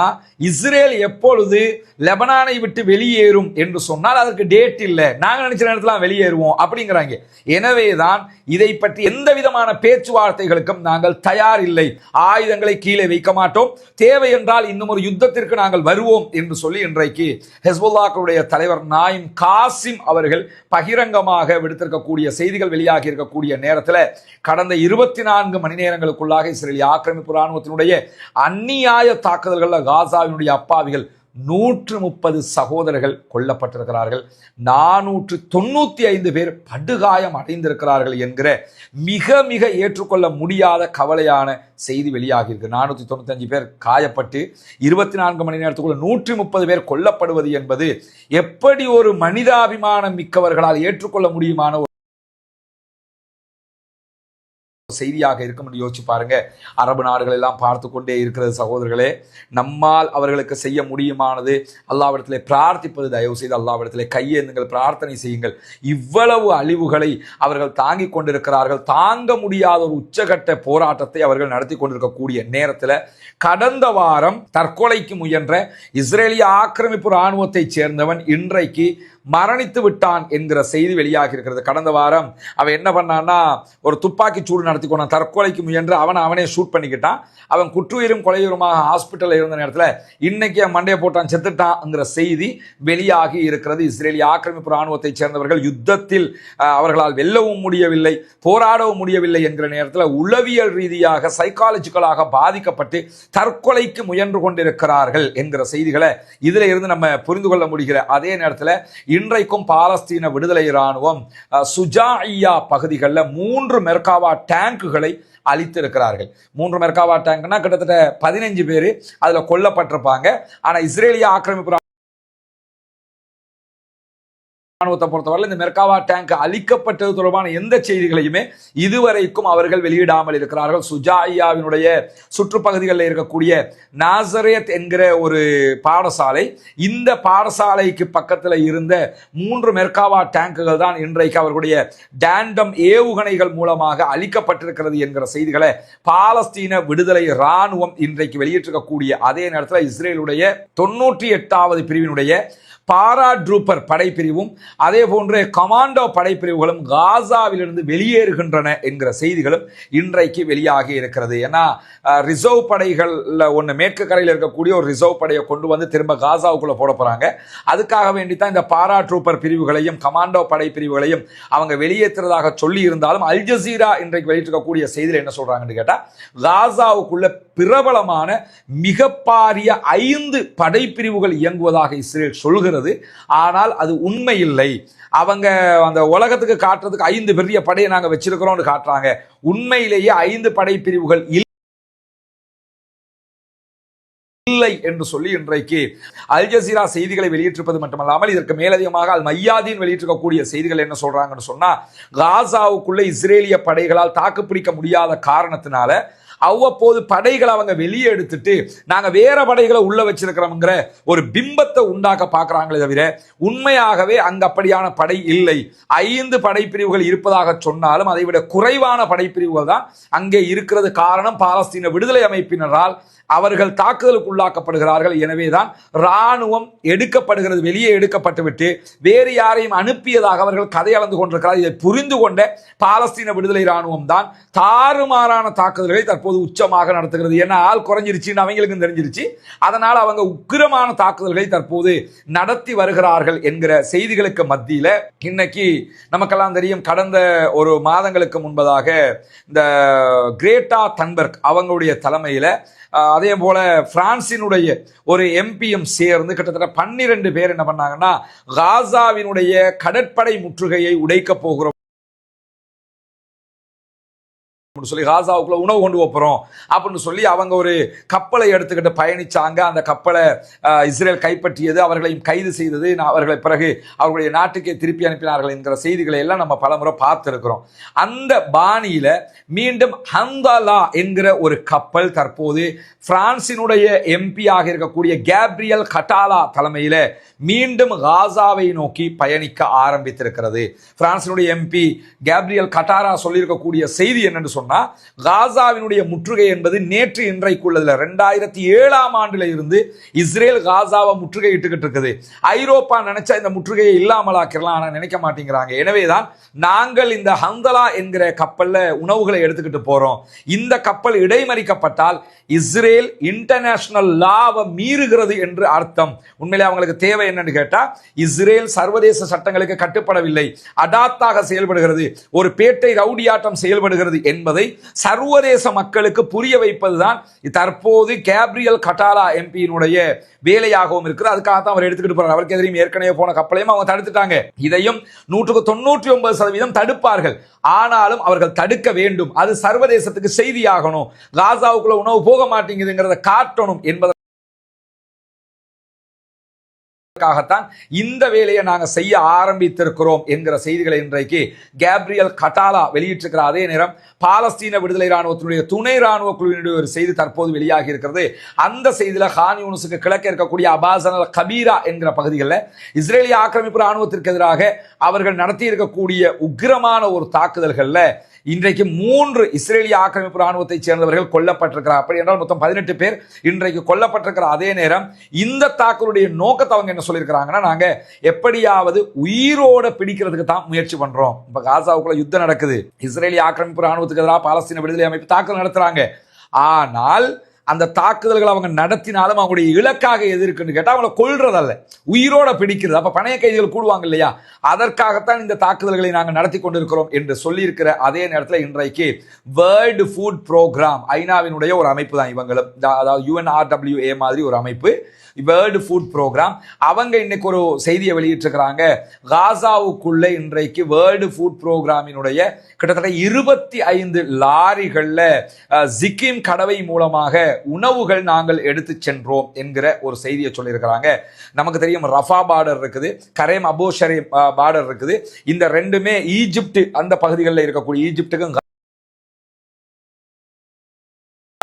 இஸ்ரேல் எப்பொழுது லெபனானை விட்டு வெளியேறும் என்று சொன்னால் அதற்கு டேட் இல்லை. நாங்க நினைச்ச நேரத்துல வெளியேறுவோம் அப்படிங்கிறாங்க. எனவே தான் இதை பற்றி எந்த விதமான பேச்சுவார்த்தைகளுக்கும் நாங்கள் தயார் இல்லை. ஆயுதங்களை கீழே வைக்க மாட்டோம். தேவை என்றால் இன்னும் ஒரு யுத்தத்திற்கு நாங்கள் வருவோம் என்று சொல்லி இன்றைக்கு ஹெஸ்புல்லாக்களுடைய தலைவர் நாயிம் காசிம் அவர்கள் பகிரங்கமாக விடுத்திருக்கக்கூடிய செய்திகள் வெளியாகி இருக்கக்கூடிய நேரத்தில் கடந்த இருபத்தி நான்கு மணி நேரங்களுக்குள்ளாக இஸ்ரேலிய ஆக்கிரமிப்பு ராணுவத்தினுடைய அந்நியாய தாக்குதல்களில் காசாவினுடைய அப்பாவிகள் நூற்று முப்பது சகோதரர்கள் கொல்லப்பட்டிருக்கிறார்கள். நானூற்று தொண்ணூற்றி ஐந்து பேர் படுகாயம் அடைந்திருக்கிறார்கள் என்கிற மிக மிக ஏற்றுக்கொள்ள முடியாத கவலையான செய்தி வெளியாகி இருக்கு. நானூற்றி தொண்ணூத்தஞ்சு பேர் காயப்பட்டு இருபத்தி நான்கு மணி நேரத்துக்குள்ள நூற்றி முப்பது பேர் கொல்லப்படுவது என்பது எப்படி ஒரு மனிதாபிமானம் மிக்கவர்களால் ஏற்றுக்கொள்ள முடியுமான செய்தியாக இருக்க முடியும் யோசிச்சு பாருங்க. அரபு நாடுகள் எல்லாம் பார்த்து கொண்டே இருக்கிறது சகோதரர்களே. நம்மால் அவர்களுக்கு செய்ய முடியுமானது அல்லாவிடத்தில் பிரார்த்திப்பது தயவு செய்து அல்லாவிடத்தில் கையேந்துங்கள் பிரார்த்தனை செய்யுங்கள். இவ்வளவு அழிவுகளை அவர்கள் தாங்கிக் கொண்டிருக்கிறார்கள். தாங்க முடியாத ஒரு உச்சகட்ட போராட்டத்தை அவர்கள் நடத்தி கொண்டிருக்கக்கூடிய நேரத்தில் கடந்த வாரம் தற்கொலைக்கு முயன்ற இஸ்ரேலிய ஆக்கிரமிப்பு இராணுவத்தைச் சேர்ந்தவன் இன்றைக்கு மரணித்து விட்டான் என்கிற செய்தி வெளியாகி இருக்கிறது. கடந்த வாரம் அவன் என்ன பண்ணான்னா ஒரு துப்பாக்கி சூடு நடத்தி கொண்டான். தற்கொலைக்கு முயன்று அவனை அவனே ஷூட் பண்ணிக்கிட்டான். அவன் குற்றுயிரும் கொலையுருமாக ஹாஸ்பிட்டலில் இருந்த நேரத்தில் இன்னைக்கு அவன் மண்டையை போட்டான் செத்துட்டான்ங்கிற செய்தி வெளியாகி இருக்கிறது. இஸ்ரேலிய ஆக்கிரமிப்பு ராணுவத்தை சேர்ந்தவர்கள் யுத்தத்தில் அவர்களால் வெல்லவும் முடியவில்லை போராடவும் முடியவில்லை என்கிற நேரத்தில் உளவியல் ரீதியாக சைக்காலஜிக்கலாக பாதிக்கப்பட்டு தற்கொலைக்கு முயன்று கொண்டிருக்கிறார்கள் என்கிற செய்திகளை இதில் இருந்து நம்ம புரிந்து கொள்ள முடிகிற அதே நேரத்தில் இன்றைக்கும் பாலஸ்தீன விடுதலை இராணுவம் சுஜாஇயா பகுதிகளில் மூன்று மெர்காவா டேங்குகளை அழித்திருக்கிறார்கள். மூன்று மெர்காவா டேங்க்னா கிட்டத்தட்ட பதினஞ்சு பேர் அதில் கொல்லப்பட்டிருப்பாங்க. ஆனால் இஸ்ரேலிய ஆக்கிரமிப்பு ராணுவத்தை பொறுத்தவரை இந்த மெர்காவா டேங்க் அழிக்கப்பட்டது தொடர்பான எந்த செய்திகளையுமே இதுவரைக்கும் அவர்கள் வெளியிடாமல் இருக்கிறார்கள். சுஜாயாவினுடைய சுற்றுப்பகுதிகளில் இருக்கக்கூடிய நாசரேத் என்கிற ஒரு பாடசாலை இந்த பாடசாலைக்கு பக்கத்தில் இருந்த மூன்று மெர்காவா டேங்குகள் தான் இன்றைக்கு அவர்களுடைய டேண்டம் ஏவுகணைகள் மூலமாக அழிக்கப்பட்டிருக்கிறது என்கிற செய்திகளை பாலஸ்தீன விடுதலை இராணுவம் இன்றைக்கு வெளியிட்டிருக்கக்கூடிய அதே நேரத்தில் இஸ்ரேலுடைய தொன்னூற்றி எட்டாவது பிரிவினுடைய பாரா ட்ரூப்பர் படைப்பிரிவும் அதே போன்று கமாண்டோ படைப்பிரிவுகளும் காசாவிலிருந்து வெளியேறுகின்றன என்கிற செய்திகளும் இன்றைக்கு வெளியாகி இருக்கிறது. ஏன்னா ரிசர்வ் படைகளில் ஒன்று மேற்கு கரையில் இருக்கக்கூடிய ஒரு ரிசர்வ் படையை கொண்டு வந்து திரும்ப காசாவுக்குள்ளே போட போகிறாங்க அதுக்காக வேண்டி தான் இந்த பாரா ட்ரூப்பர் பிரிவுகளையும் கமாண்டோ படைப்பிரிவுகளையும் அவங்க வெளியேற்றுறதாக சொல்லி இருந்தாலும் அல் ஜசீரா இன்றைக்கு வெளியிட்டிருக்கக்கூடிய செய்தியில் என்ன சொல்கிறாங்கன்னு கேட்டால் காசாவுக்குள்ள பிரபலமான மிக பாரிய ஐந்து படைப்பிரிவுகள் இயங்குவதாக இஸ்ரேல் சொல்கிறது. ஆனால் அது உண்மை இல்லை அவங்க அந்த உலகத்துக்கு காட்டுறதுக்கு ஐந்து பெரிய படையை நாங்கள் வச்சிருக்கிறோம்னு காட்டுறாங்க. உண்மையிலேயே ஐந்து படைப்பிரிவுகள் இல்லை என்று சொல்லி இன்றைக்கு அல் ஜசீரா செய்திகளை வெளியிட்டிருப்பது மட்டுமல்லாமல் இதற்கு மேலதிகமாக அல் மையாதீன் வெளியிட்டிருக்கக்கூடிய செய்திகள் என்ன சொல்றாங்கன்னு சொன்னா காசாவுக்குள்ள இஸ்ரேலிய படைகளால் தாக்குப்பிடிக்க முடியாத காரணத்தினால அவ்வப்போது படைகளை அவங்க வெளியே எடுத்துட்டு நாங்கள் வேற படைகளை உள்ள வச்சிருக்கிறோம்ங்கிற ஒரு பிம்பத்தை உண்டாக்க பார்க்கறாங்களே தவிர உண்மையாகவே அங்க அப்படியான படை இல்லை. ஐந்து படைப்பிரிவுகள் இருப்பதாக சொன்னாலும் அதை விட குறைவான படைப்பிரிவுகள் தான் அங்கே இருக்கிறது. காரணம் பாலஸ்தீன விடுதலை அமைப்பினரால் அவர்கள் தாக்குதலுக்கு உள்ளாக்கப்படுகிறார்கள் எனவேதான் ராணுவம் எடுக்கப்படுகிறது. வெளியே எடுக்கப்பட்டுவிட்டு வேறு யாரையும் அனுப்பியதாக அவர்கள் கதை அளந்து கொண்டிருக்கிறார் இதை புரிந்து கொண்ட பாலஸ்தீன விடுதலை ராணுவம் தான் தாறுமாறான தாக்குதல்களை தற்போது உச்சமாக நடத்துகிறது. ஏன்னா ஆள் குறைஞ்சிருச்சுன்னு அவங்களுக்கும் தெரிஞ்சிருச்சு. அதனால் அவங்க உக்கிரமான தாக்குதல்களை தற்போது நடத்தி வருகிறார்கள் என்கிற செய்திகளுக்கு மத்தியில் இன்னைக்கு நமக்கெல்லாம் தெரியும் கடந்த ஒரு மாதங்களுக்கு முன்பதாக இந்த கிரேட்டா தன்பர்க் அவங்களுடைய தலைமையில் அதே போல பிரான்சினுடைய ஒரு எம்பியும் சேர்ந்து கிட்டத்தட்ட பன்னிரெண்டு பேர் என்ன பண்ணாங்கன்னா காசாவினுடைய கடற்படை முற்றுகையை உடைக்க போகிறோம். சொல்லி காசாவுக்குள்ள உணவு கொண்டு போகிறோம் அப்படின்னு சொல்லி அவங்க ஒரு கப்பலை எடுத்துக்கிட்டு பயணிச்சாங்க. அந்த கப்பலை இஸ்ரேல் கைப்பற்றியது. அவர்களையும் கைது செய்தது. நான் அவர்களை பிறகு அவர்களுடைய நாட்டுக்கே திருப்பி அனுப்பினார்கள் என்கிற செய்திகளை எல்லாம் நம்ம பலமுறை பார்த்துருக்கிறோம். அந்த பாணியில மீண்டும் ஹந்தாலா என்கிற ஒரு கப்பல் தற்போது பிரான்சினுடைய எம்பியாக இருக்கக்கூடிய கேப்ரியல் கட்டாலா தலைமையில மீண்டும் காசாவை நோக்கி பயணிக்க ஆரம்பித்திருக்கிறது. பிரான்சினுடைய எம்பி கேப்ரியல் கட்டாரா சொல்லியிருக்கக்கூடிய செய்தி என்னென்னு சொன்னா சொன்னா காசாவினுடைய முற்றுகை என்பது நேற்று இன்றைக்குள்ளதுல ரெண்டாயிரத்தி ஏழாம் ஆண்டுல இருந்து இஸ்ரேல் காசாவை முற்றுகையிட்டுக்கிட்டு இருக்குது. ஐரோப்பா நினைச்சா இந்த முற்றுகையை இல்லாமலாக்கிடலாம் ஆனா நினைக்க மாட்டேங்கிறாங்க. எனவேதான் நாங்கள் இந்த ஹந்தலா என்கிற கப்பல்ல உணவுகளை எடுத்துக்கிட்டு போறோம். இந்த கப்பல் இடைமறிக்கப்பட்டால் இஸ்ரேல் இன்டர்நேஷனல் லாவை மீறுகிறது என்று அர்த்தம். உண்மையிலே அவங்களுக்கு தேவை என்னன்னு கேட்டா இஸ்ரேல் சர்வதேச சட்டங்களுக்கு கட்டுப்படவில்லை. அடாத்தாக செயல்படுகிறது. ஒரு பேட்டை ரவுடியாட்டம் செயல்படுகிறது என்பதை சர்வதேச மக்களுக்கு புரிய வைப்பதுதான் தற்போது கேப்ரியல் கட்டாலா எம்பியினுடைய வேலையாகவும் இருக்கிறது அதுக்காக தான் அவர் எடுத்துக்கிட்டு போறார். அவருக்கு எதிரையும் ஏற்கனவே போன கப்பலையும் அவங்க தடுத்துட்டாங்க. இதையும் நூற்றுக்கு தொண்ணூற்றி ஒன்பது சதவீதம் தடுப்பார்கள். ஆனாலும் அவர்கள் தடுக்க வேண்டும். அது சர்வதேசத்துக்கு செய்தியாகணும். காசாவுக்குள்ள உணவு போக மாட்டேங்குதுங்கிறத காட்டணும் என்பதை காகத்தான் இந்த வேலையை நாங்கள் செய்ய ஆரம்பித்திருக்கிறோம் என்கிற செய்திகளை இன்றைக்கு கேப்ரியல் கட்டாலா வெளியிட்டிருக்கிற அதே நேரம் பாலஸ்தீன விடுதலை ராணுவத்தினுடைய துணை ராணுவ குழுவினுடைய ஒரு செய்தி தற்போது வெளியாகி இருக்கிறது. அந்த செய்தியில ஹான் யூனுஸுக்கு கிழக்க இருக்கக்கூடிய அபாசனல் கபீரா என்கிற பகுதிகளில் இஸ்ரேலிய ஆக்கிரமிப்பு ராணுவத்திற்கு எதிராக அவர்கள் நடத்தி இருக்கக்கூடிய உக்கிரமான ஒரு தாக்குதல்கள்ல இன்றைக்கு மூன்று இஸ்ரேலிய ஆக்கிரமிப்பு ராணுவத்தைச் சேர்ந்தவர்கள் கொல்லப்பட்டிருக்கிறார். அப்படி என்றால் மொத்தம் பதினெட்டு பேர் இன்றைக்கு கொல்லப்பட்டிருக்கிற அதே நேரம் இந்த தாக்குதலுடைய நோக்கத்தை அவங்க என்ன சொல்லியிருக்கிறாங்கன்னா நாங்கள் எப்படியாவது உயிரோட பிடிக்கிறதுக்கு தான் முயற்சி பண்றோம். இப்போ காசாவுக்குள்ள யுத்தம் நடக்குது. இஸ்ரேலிய ஆக்கிரமிப்பு ராணுவத்துக்கு எதிராக பாலஸ்தீன விடுதலை அமைப்பு தாக்குதல் நடத்துறாங்க. ஆனால் அந்த தாக்குதல்கள் அவங்க நடத்தினாலும் அவங்களுடைய இலக்காக எது இருக்குன்னு கேட்டால் அவங்கள கொள்றதல்ல உயிரோட பிடிக்கிறது. அப்போ பணைய கைதிகள் கூடுவாங்க இல்லையா? அதற்காகத்தான் இந்த தாக்குதல்களை நாங்கள் நடத்தி கொண்டிருக்கிறோம் என்று சொல்லியிருக்கிற அதே நேரத்தில் இன்றைக்கு வேர்ல்டு ஃபுட் ப்ரோக்ராம் ஐநாவினுடைய ஒரு அமைப்பு தான் இவங்களும். அதாவது யூஎன்ஆர்டபிள்யூஏ மாதிரி ஒரு அமைப்பு. வேர்ல்டு ஃபுட் ப்ரோக்ராம் அவங்க இன்னைக்கு ஒரு செய்தியை வெளியிட்டிருக்கிறாங்க. காசாவுக்குள்ளே இன்றைக்கு வேர்ல்டு ஃபுட் ப்ரோக்ராமினுடைய கிட்டத்தட்ட இருபத்தி ஐந்து லாரிகளில் சிக்கிம் கடவை மூலமாக உணவுகள் நாங்கள் எடுத்து சென்றோம் என்கிற ஒரு செய்தியை சொல்லியிருக்கிறாங்க. நமக்கு தெரியும் ரஃபா பார்டர் இருக்குது கரேம் அபோஷரே பார்டர் இருக்குது. இந்த ரெண்டுமே ஈஜிப்ட் அந்த பகுதிகளில் இருக்கக்கூடிய ஈஜிப்டுக்கும்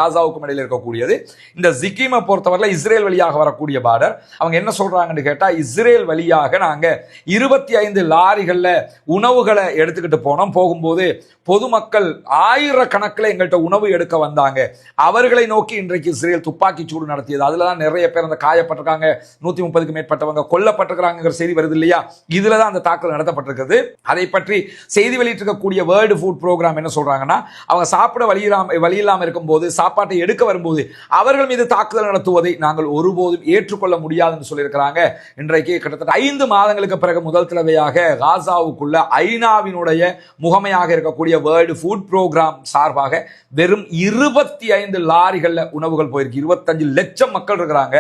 காசாவுக்கும் இடையில் இருக்கக்கூடியது. இந்த ஜிக்கிமை பொறுத்தவரையில் இஸ்ரேல் வழியாக வரக்கூடிய பார்டர். அவங்க என்ன சொல்றாங்கன்னு கேட்டா இஸ்ரேல் வழியாக நாங்க இருபத்தி ஐந்து லாரிகள்ல உணவுகளை எடுத்துக்கிட்டு போனோம். போகும்போது பொதுமக்கள் ஆயிரக்கணக்கில் எங்கள்கிட்ட உணவு எடுக்க வந்தாங்க. அவர்களை நோக்கி இன்றைக்கு இஸ்ரேல் துப்பாக்கி சூடு நடத்தியது. அதில் தான் நிறைய பேர் அந்த காயப்பட்டிருக்காங்க. நூத்தி முப்பதுக்கு மேற்பட்டவங்க கொல்லப்பட்டிருக்கிறாங்கிற செய்தி வருது இல்லையா? இதில் தான் அந்த தாக்குதல் நடத்தப்பட்டிருக்குது. அதை பற்றி செய்தி வெளியிட்டிருக்கக்கூடிய வேர்ல்டு ஃபுட் ப்ரோக்ராம் என்ன சொல்றாங்கன்னா அவங்க சாப்பிட வழி இல்லாமல் வழி இல்லாமல் இருக்கும்போது சாப்பாட்டை எடுக்க வரும்போது அவர்கள் மீது தாக்குதல் நடத்துவதை நாங்கள் ஒருபோதும் ஏற்றுக்கொள்ள முடியாதுன்னு சொல்லியிருக்கிறாங்க. இன்றைக்கு கிட்டத்தட்ட ஐந்து மாதங்களுக்கு பிறகு முதல் தடவையாக காசாவுக்குள்ள ஐநாவினுடைய முகமையாக இருக்கக்கூடிய வேர்ல்டு ஃபுட் ப்ரோக்ராம் சார்பாக வெறும் இருபத்தி ஐந்து லாரிகளில் உணவுகள் போயிருக்கு. இருபத்தஞ்சு லட்சம் மக்கள் இருக்கிறாங்க.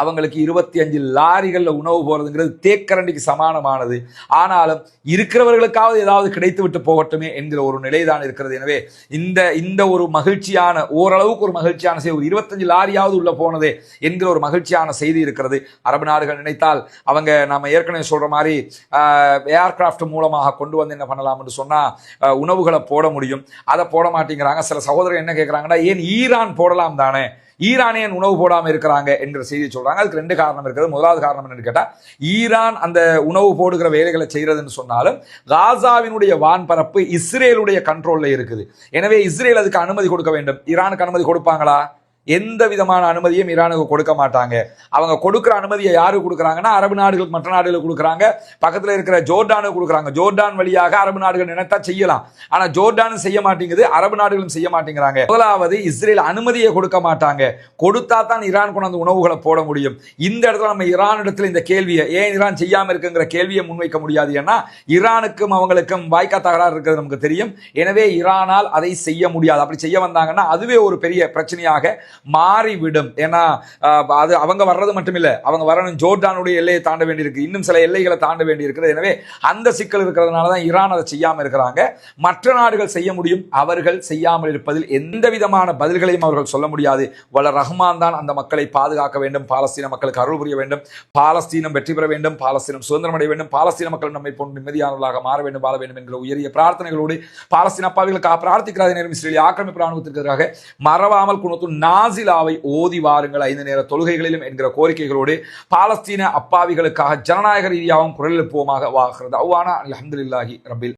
அவங்களுக்கு இருபத்தி அஞ்சு லாரிகளில் உணவு போகிறதுங்கிறது தேக்கரண்டிக்கு சமானமானது. ஆனாலும் இருக்கிறவர்களுக்காவது ஏதாவது கிடைத்து விட்டு போகட்டுமே என்கிற ஒரு நிலை தான் இருக்கிறது. எனவே இந்த இந்த ஒரு மகிழ்ச்சியான ஓரளவுக்கு ஒரு மகிழ்ச்சியான செய்தி ஒரு இருபத்தஞ்சு லாரியாவது உள்ள போனதே என்கிற ஒரு மகிழ்ச்சியான செய்தி இருக்கிறது. அரபு நாடுகள் நினைத்தால் அவங்க நம்ம ஏற்கனவே சொல்கிற மாதிரி ஏர்கிராஃப்ட் மூலமாக கொண்டு வந்து என்ன பண்ணலாம்னு சொன்னால் உணவுகளை போட முடியும். அதை போட மாட்டேங்கிறாங்க. சில சகோதரர் என்ன கேட்குறாங்கன்னா ஏன் ஈரான் போடலாம் தானே? ஈரானியன் உணவு போடாமல் இருக்கிறாங்க என்கிற செய்தி சொல்கிறாங்க அதுக்கு ரெண்டு காரணம் இருக்கிறது முதலாவது காரணம் என்னன்னு கேட்டால் ஈரான் அந்த உணவு போடுகிற வேலைகளை செய்கிறதுன்னு சொன்னாலும் காசாவினுடைய வான்பரப்பு இஸ்ரேலுடைய கண்ட்ரோல்ல இருக்குது. எனவே இஸ்ரேல் அதுக்கு அனுமதி கொடுக்க வேண்டும். ஈரானுக்கு அனுமதி கொடுப்பாங்களா? எந்த விதமான அனுமதியும் ஈரானுக்கு கொடுக்க மாட்டாங்க. அவங்க கொடுக்குற அனுமதியை யாரு கொடுக்குறாங்கன்னா அரபு நாடுகளுக்கு மற்ற நாடுகளுக்கு கொடுக்குறாங்க. பக்கத்தில் இருக்கிற ஜோர்டானுக்கு கொடுக்குறாங்க. ஜோர்டான் வழியாக அரபு நாடுகள் நினைத்தா செய்யலாம். ஆனா ஜோர்டானும் செய்ய மாட்டேங்குது அரபு நாடுகளும் செய்ய மாட்டேங்கிறாங்க. முதலாவது இஸ்ரேல் அனுமதியை கொடுக்க மாட்டாங்க. கொடுத்தா தான் ஈரான் கொண்டு உணவுகளை போட முடியும். இந்த இடத்துல நம்ம ஈரான் இடத்துல இந்த கேள்வியை ஏன் ஈரான் செய்யாம இருக்குங்கிற கேள்வியை முன்வைக்க முடியாது? ஏன்னா ஈரானுக்கும் அவங்களுக்கும் வாய்க்கா தகராறு இருக்கிறது நமக்கு தெரியும். எனவே ஈரானால் அதை செய்ய முடியாது. அப்படி செய்ய வந்தாங்கன்னா அதுவே ஒரு பெரிய பிரச்சனையாக மாறிவிடும். ஏன்னா அது அவங்க வர்றது மட்டுமில்லை. அவங்க வரணும் ஜோர்டானுடைய எல்லையை தாண்ட வேண்டியிருக்கு. இன்னும் சில எல்லைகளை தாண்ட வேண்டியிருக்கிறது. எனவே அந்த சிக்கல் இருக்கிறதுனால தான் ஈரான் அதை செய்யாமல் இருக்கிறாங்க. மற்ற நாடுகள் செய்ய முடியும். அவர்கள் செய்யாமல் இருப்பதில் எந்த விதமான பதில்களையும் அவர்கள் சொல்ல முடியாது. வல ரஹ்மான் தான் அந்த மக்களை பாதுகாக்க வேண்டும். பாலஸ்தீன மக்களுக்கு அருள் புரிய வேண்டும். பாலஸ்தீனம் வெற்றி பெற வேண்டும். பாலஸ்தீனம் சுதந்திரம் அடைய வேண்டும். பாலஸ்தீன மக்கள் நம்மை போன்று நிம்மதியானவர்களாக மாற வேண்டும் வாழ வேண்டும் என்கிற உயரிய பிரார்த்தனைகளோடு பாலஸ்தீன அப்பாவிகளுக்கு பிரார்த்திக்கிறார் நேரம் இஸ்ரேலிய ஆக்கிரமிப்பு ராணுவத்திற்கு எதிராக. மறவாமல் குணத்து நாசிலாவை ஓதி வாருங்கள் ஐந்து நேர தொழுகைகளிலும் என்கிற கோரிக்கைகளோடு பாலஸ்தீன அப்பாவிகளுக்காக ஜனநாயக ரீதியாகவும் குரல் எழுப்புவோமாக வாகிறது. அவ்வானா அலமதுல்லாஹி ரபில்